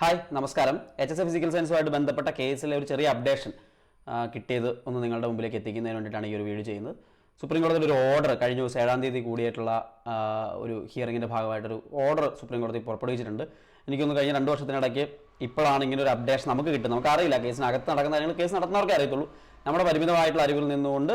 Hi നമസ്കാരം. H S A physical സയൻസുമായിട്ട് ബന്ധപ്പെട്ട കേസിലെ ഒരു ചെറിയ അപ്ഡേഷൻ കിട്ടിയത് ഒന്ന് നിങ്ങളുടെ മുമ്പിലേക്ക് എത്തിക്കുന്നതിന് വേണ്ടിയിട്ടാണ് ഈ ഒരു വീഡിയോ ചെയ്യുന്നത്. സുപ്രീം കോടതിയിൽ ഒരു ഓർഡർ കഴിഞ്ഞ ദിവസം ഏഴാം തീയതി കൂടിയിട്ടുള്ള ഒരു ഹിയറിങ്ങിന്റെ ഭാഗമായിട്ടൊരു ഓർഡർ സുപ്രീം കോടതി പുറപ്പെടുവിച്ചിട്ടുണ്ട് എനിക്കൊന്ന് കഴിഞ്ഞ രണ്ട് വർഷത്തിനിടയ്ക്ക് ഇപ്പോഴാണ് ഇങ്ങനെ ഒരു അപ്ഡേഷൻ നമുക്ക് കിട്ടുന്നത്. നമുക്കറിയില്ല കേസിനകത്ത് നടക്കുന്ന കാര്യങ്ങൾ കേസ് നടത്തുന്നവർക്കേ അറിയത്തുള്ളൂ. നമ്മുടെ പരിമിതമായിട്ടുള്ള അറിവിൽ നിന്നുകൊണ്ട്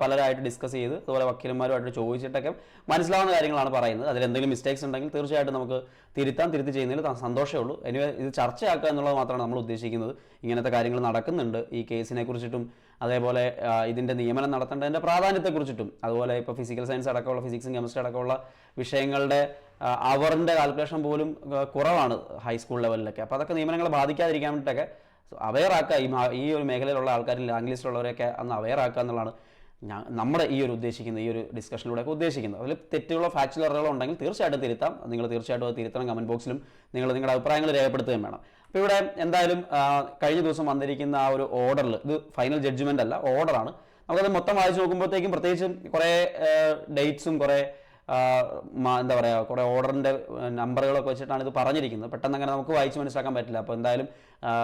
പലരായിട്ട് ഡിസ്കസ് ചെയ്ത് അതുപോലെ വക്കീലന്മാരുമായിട്ട് ചോദിച്ചിട്ടൊക്കെ മനസ്സിലാവുന്ന കാര്യങ്ങളാണ് പറയുന്നത്. അതിൽ എന്തെങ്കിലും മിസ്റ്റേക്സ് ഉണ്ടെങ്കിൽ തീർച്ചയായിട്ടും നമുക്ക് തിരുത്താൻ തിരുത്തി ചെയ്യുന്നതിൽ സന്തോഷമേ ഉള്ളൂ. എനിവേ ഇത് ചർച്ചയാക്കുക എന്നുള്ളത് മാത്രമാണ് നമ്മൾ ഉദ്ദേശിക്കുന്നത്. ഇങ്ങനത്തെ കാര്യങ്ങൾ നടക്കുന്നുണ്ട്. ഈ കേസിനെ കുറിച്ചിട്ടും അതേപോലെ ഇതിന്റെ നിയമനം നടത്തേണ്ടതിന്റെ പ്രാധാന്യത്തെക്കുറിച്ചിട്ടും അതുപോലെ ഇപ്പോൾ ഫിസിക്കൽ സയൻസ് അടക്കമുള്ള ഫിസിക്സും കെമിസ്ട്രി അടക്കമുള്ള വിഷയങ്ങളുടെ അവറിന്റെ കാൽക്കുലേഷൻ പോലും കുറവാണ് ഹൈസ്കൂൾ ലെവലിലൊക്കെ അപ്പോൾ അതൊക്കെ നിയമനങ്ങളെ ബാധിക്കാതിരിക്കാൻ വേണ്ടിയിട്ടൊക്കെ അവെയറാക്കുക. ഈ ഈ ഒരു മേഖലയിലുള്ള ആൾക്കാരിൽ ലാംഗ്വേജിലുള്ളവരെയൊക്കെ അന്ന് അവെയറാക്കുക എന്നുള്ളതാണ് ഞാൻ നമ്മുടെ ഈ ഒരു ഉദ്ദേശിക്കുന്ന ഈ ഒരു ഡിസ്കഷനിലൂടെയൊക്കെ ഉദ്ദേശിക്കുന്നത്. അതിൽ തെറ്റുള്ള ഫാക്ച്വൽ ഉണ്ടെങ്കിൽ തീർച്ചയായിട്ടും തിരുത്താം. നിങ്ങൾ തീർച്ചയായിട്ടും അത് തിരുത്തണം കമന്റ് ബോക്സിലും നിങ്ങൾ നിങ്ങളുടെ അഭിപ്രായങ്ങൾ രേഖപ്പെടുത്തുകയും വേണം. അപ്പോൾ ഇവിടെ എന്തായാലും കഴിഞ്ഞ ദിവസം വന്നിരിക്കുന്ന ആ ഒരു ഓർഡറിൽ ഇത് ഫൈനൽ ജഡ്ജ്മെന്റ് അല്ല ഓർഡറാണ് നമുക്കത് മൊത്തം വായിച്ച് നോക്കുമ്പോഴത്തേക്കും പ്രത്യേകിച്ച് കുറേ ഡേറ്റ്സും കുറേ എന്താ പറയുക കുറേ ഓർഡറിന്റെ നമ്പറുകളൊക്കെ വെച്ചിട്ടാണ് ഇത് പറഞ്ഞിരിക്കുന്നത്. പെട്ടെന്ന് അങ്ങനെ നമുക്ക് വായിച്ച് മനസ്സിലാക്കാൻ പറ്റില്ല. അപ്പോൾ എന്തായാലും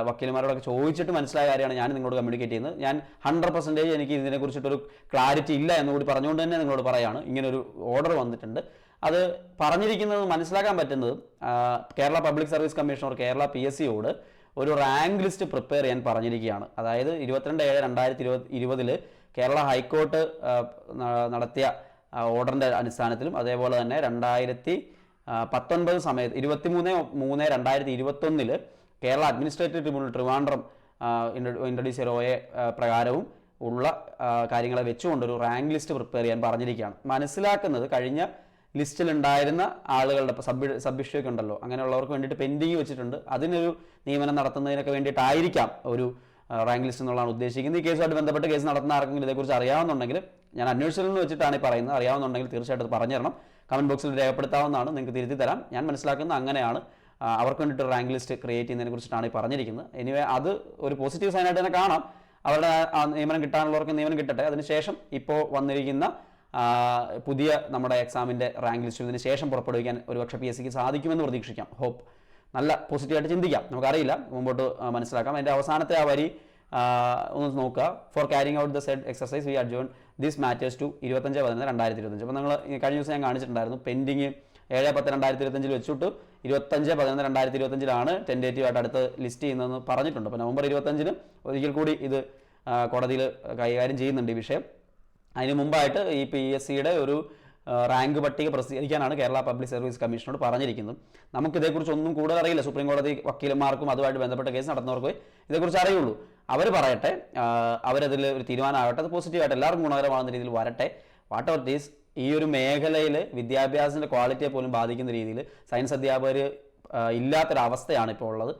വക്കീലന്മാരോടൊക്കെ ചോദിച്ചിട്ട് മനസ്സിലായ കാര്യമാണ് ഞാൻ നിങ്ങളോട് കമ്മ്യൂണിക്കേറ്റ് ചെയ്യുന്നത്. ഞാൻ ഹൺഡ്രഡ് പെർസെന്റേജ് എനിക്ക് ഇതിനെക്കുറിച്ചിട്ടൊരു ക്ലാരിറ്റി ഇല്ല എന്നുകൂടി പറഞ്ഞുകൊണ്ട് തന്നെ നിങ്ങളോട് പറയാണ്. ഇങ്ങനൊരു ഓർഡർ വന്നിട്ടുണ്ട്. അത് പറഞ്ഞിരിക്കുന്നത് മനസ്സിലാക്കാൻ പറ്റുന്നത് Kerala public service commissioner Kerala P S സിയോട് ഒരു റാങ്ക് ലിസ്റ്റ് പ്രിപ്പയർ ചെയ്യാൻ പറഞ്ഞിരിക്കുകയാണ്. അതായത് ഇരുപത്തിരണ്ട് ഏഴ് രണ്ടായിരത്തി ഇരുപത് ഇരുപതിൽ കേരള ഹൈക്കോർട്ട് നടത്തിയ ഓർഡറിന്റെ അടിസ്ഥാനത്തിലും അതേപോലെ തന്നെ രണ്ടായിരത്തി പത്തൊൻപത് സമയത്ത് ഇരുപത്തിമൂന്ന് മൂന്ന് രണ്ടായിരത്തി ഇരുപത്തൊന്നിൽ Kerala administrative tribunal Trivandrum introduce ഒയെ പ്രകാരവും ഉള്ള കാര്യങ്ങളെ വെച്ചുകൊണ്ട് ഒരു റാങ്ക് ലിസ്റ്റ് പ്രിപ്പയർ ചെയ്യാൻ പറഞ്ഞിരിക്കുകയാണ്. മനസ്സിലാക്കുന്നത് കഴിഞ്ഞ ലിസ്റ്റിൽ ഉണ്ടായിരുന്ന ആളുകളുടെ സബ് സബ് ഉണ്ടല്ലോ. അങ്ങനെയുള്ളവർക്ക് വേണ്ടിയിട്ട് പെൻഡിങ് വെച്ചിട്ടുണ്ട്. അതിനൊരു നിയമനം നടത്തുന്നതിനൊക്കെ വേണ്ടിയിട്ടായിരിക്കാം ഒരു റാങ്ക് ലിസ്റ്റ് എന്നുള്ളതാണ് ഉദ്ദേശിക്കുന്നത്. ഈ കേസുമായിട്ട് ബന്ധപ്പെട്ട് കേസ് നടത്തുന്ന ആർക്കെങ്കിലും ഇതേക്കുറിച്ച് അറിയാവുന്നുണ്ടെങ്കിൽ ഞാൻ അന്വേഷിച്ചതിൽ നിന്ന് വെച്ചിട്ടാണ് ഈ പറയുന്നത്. അറിയാവുന്നുണ്ടെങ്കിൽ തീർച്ചയായിട്ടും അത് പറഞ്ഞു തരണം കമന്റ് ബോക്സിൽ രേഖപ്പെടുത്താവുന്നതാണ്. നിങ്ങൾക്ക് തിരുത്തി തരാം. ഞാൻ മനസ്സിലാക്കുന്നത് അങ്ങനെയാണ്. അവർക്ക് വേണ്ടിയിട്ട് റാങ്ക് ലിസ്റ്റ് ക്രിയേറ്റ് ചെയ്യുന്നതിനെ കുറിച്ചിട്ടാണ് ഈ പറഞ്ഞിരിക്കുന്നത്. എനിവേ അത് ഒരു പോസിറ്റീവ് സൈനായിട്ട് തന്നെ കാണാം. അവരുടെ നിയമനം കിട്ടാനുള്ളവർക്ക് നിയമനം കിട്ടട്ടെ. അതിനുശേഷം ഇപ്പോൾ വന്നിരിക്കുന്ന പുതിയ നമ്മുടെ എക്സാമിന്റെ റാങ്ക് ലിസ്റ്റ് ഇതിന് ശേഷം പുറപ്പെടുവിക്കാൻ ഒരുപക്ഷെ പി എസ് സിക്ക് സാധിക്കുമെന്ന് പ്രതീക്ഷിക്കാം. ഹോപ്പ് നല്ല പോസിറ്റീവായിട്ട് ചിന്തിക്കാം. നമുക്കറിയില്ല. മുമ്പോട്ട് മനസ്സിലാക്കാം. അതിന്റെ അവസാനത്തെ ആ വരി ഒന്ന് നോക്കുക. For carrying out the said exercise we adjourn this matters to ഇരുപത്തഞ്ച് പതിനൊന്ന് രണ്ടായിരത്തി ഇരുപത്തഞ്ച് അപ്പോൾ നിങ്ങൾ കഴിഞ്ഞ ദിവസം ഞാൻ കാണിച്ചിട്ടുണ്ടായിരുന്നു. പെൻഡിങ് ഏഴ് പത്ത് രണ്ടായിരത്തി ഇരുപത്തഞ്ചിൽ വെച്ചിട്ട് ഇരുപത്തഞ്ച് പതിനൊന്ന് രണ്ടായിരത്തി ഇരുപത്തഞ്ചിലാണ് ടെൻഡേറ്റീവായിട്ട് അടുത്ത് ലിസ്റ്റ് ചെയ്യുന്നതെന്ന് പറഞ്ഞിട്ടുണ്ട്. അപ്പോൾ നവംബർ ഇരുപത്തഞ്ചിന് ഒരിക്കൽ കൂടി ഇത് കോടതിയിൽ കൈകാര്യം ചെയ്യുന്നുണ്ട് ഈ വിഷയം. അതിന് മുമ്പായിട്ട് ഈ പി എസ് സിയുടെ ഒരു റാങ്ക് പട്ടിക പ്രസിദ്ധീകരിക്കാനാണ് കേരള പബ്ലിക് സർവീസ് കമ്മീഷനോട് പറഞ്ഞിരിക്കുന്നത്. നമുക്ക് ഒന്നും കൂടുതൽ അറിയില്ല. സുപ്രീം കോടതി വക്കീലന്മാർക്കും അതുമായിട്ട് ബന്ധപ്പെട്ട കേസ് നടന്നവർക്കും ഇതേക്കുറിച്ച് അറിയുള്ളൂ. അവർ പറയട്ടെ അവരതിൽ ഒരു തീരുമാനമാകട്ടെ അത് പോസിറ്റീവായിട്ട് എല്ലാവർക്കും ഗുണകരമാകുന്ന രീതിയിൽ വരട്ടെ. വാട്ട് ഓവർ ദീസ് ഈ ഒരു മേഖലയിൽ വിദ്യാഭ്യാസത്തിന്റെ ക്വാളിറ്റിയെ പോലും ബാധിക്കുന്ന രീതിയിൽ സയൻസ് അധ്യാപകർ ഇല്ലാത്തൊരവസ്ഥയാണ് ഇപ്പോൾ ഉള്ളത്.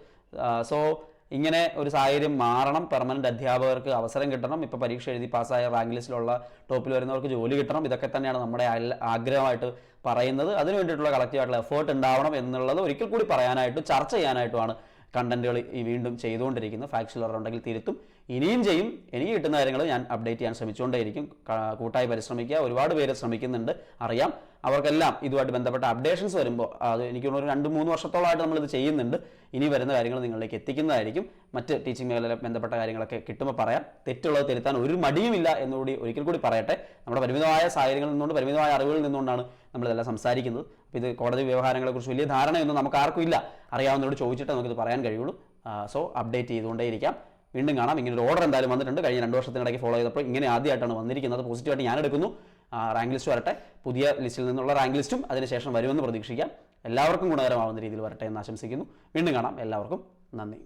സോ ഇങ്ങനെ ഒരു സാഹചര്യം മാറണം. പെർമനന്റ് അധ്യാപകർക്ക് അവസരം കിട്ടണം. ഇപ്പോൾ പരീക്ഷ എഴുതി പാസ്സായ റാങ്ക് ലിസ്റ്റിലുള്ള ടോപ്പിൽ വരുന്നവർക്ക് ജോലി കിട്ടണം. ഇതൊക്കെ തന്നെയാണ് നമ്മുടെ ആഗ്രഹമായിട്ട് പറയുന്നത്. അതിന് വേണ്ടിയിട്ടുള്ള കളക്റ്റീവായിട്ടുള്ള എഫേർട്ട് ഉണ്ടാവണം എന്നുള്ളത് ഒരിക്കൽ കൂടി പറയാനായിട്ടും ചർച്ച ചെയ്യാനായിട്ടുമാണ് കണ്ടന്റുകൾ ഈ വീണ്ടും ചെയ്തുകൊണ്ടിരിക്കുന്നത്. എറർ ഉണ്ടെങ്കിൽ തിരുത്തും. ഇനിയും ചെയ്യും. എനിക്ക് കിട്ടുന്ന കാര്യങ്ങൾ ഞാൻ അപ്ഡേറ്റ് ചെയ്യാൻ ശ്രമിച്ചുകൊണ്ടേയിരിക്കും. കൂട്ടായി പരിശ്രമിക്കുക. ഒരുപാട് പേര് ശ്രമിക്കുന്നുണ്ട്. അറിയാം. അവർക്കെല്ലാം ഇതുമായിട്ട് ബന്ധപ്പെട്ട അപ്ഡേഷൻസ് വരുമ്പോൾ അത് എനിക്ക് ഒരു രണ്ട് മൂന്ന് വർഷത്തോളമായിട്ട് നമ്മളിത് ചെയ്യുന്നുണ്ട്. ഇനി വരുന്ന കാര്യങ്ങൾ നിങ്ങളിലേക്ക് എത്തിക്കുന്നതായിരിക്കും. മറ്റ് ടീച്ചിങ് മേഖലയിലെ ബന്ധപ്പെട്ട കാര്യങ്ങളൊക്കെ കിട്ടുമ്പോൾ പറയാം. തെറ്റുള്ളത് തിരുത്താൻ ഒരു മടിയുമില്ല എന്നുകൂടി ഒരിക്കൽ കൂടി പറയട്ടെ. നമ്മുടെ പരിമിതമായ സാഹചര്യങ്ങളിൽ നിന്നുകൊണ്ട് പരിമിതമായ അറിവുകളിൽ നിന്നുകൊണ്ടാണ് നമ്മളിതെല്ലാം സംസാരിക്കുന്നത്. അപ്പോൾ ഇത് കോടതി വ്യവഹാരങ്ങളെക്കുറിച്ച് വലിയ ധാരണയൊന്നും നമുക്ക് ആർക്കും ഇല്ല. അറിയാവുന്നതോട് ചോദിച്ചിട്ട് നമുക്കിത് പറയാൻ കഴിയുള്ളൂ. സോ അപ്ഡേറ്റ് ചെയ്തുകൊണ്ടേയിരിക്കാം. വീണ്ടും കാണാം. ഇങ്ങനെ ഒരു ഓർഡർ എന്തായാലും വന്നിട്ടുണ്ട്. കഴിഞ്ഞ രണ്ട് വർഷത്തിനിടയ്ക്ക് ഫോളോ ചെയ്തപ്പോൾ ഇങ്ങനെ ആദ്യമായിട്ടാണ് വന്നിരിക്കുന്നത്. പോസിറ്റീവായിട്ട് ഞാൻ എടുക്കുന്നു. റാങ്ക് ലിസ്റ്റ് വരട്ടെ. പുതിയ ലിസ്റ്റിൽ നിന്നുള്ള റാങ്ക് ലിസ്റ്റും അതിനുശേഷം വരുമെന്ന് പ്രതീക്ഷിക്കാം. എല്ലാവർക്കും ഗുണകരമാവുന്ന രീതിയിൽ വരട്ടെ എന്ന് ആശംസിക്കുന്നു. വീണ്ടും കാണാം. എല്ലാവർക്കും നന്ദി.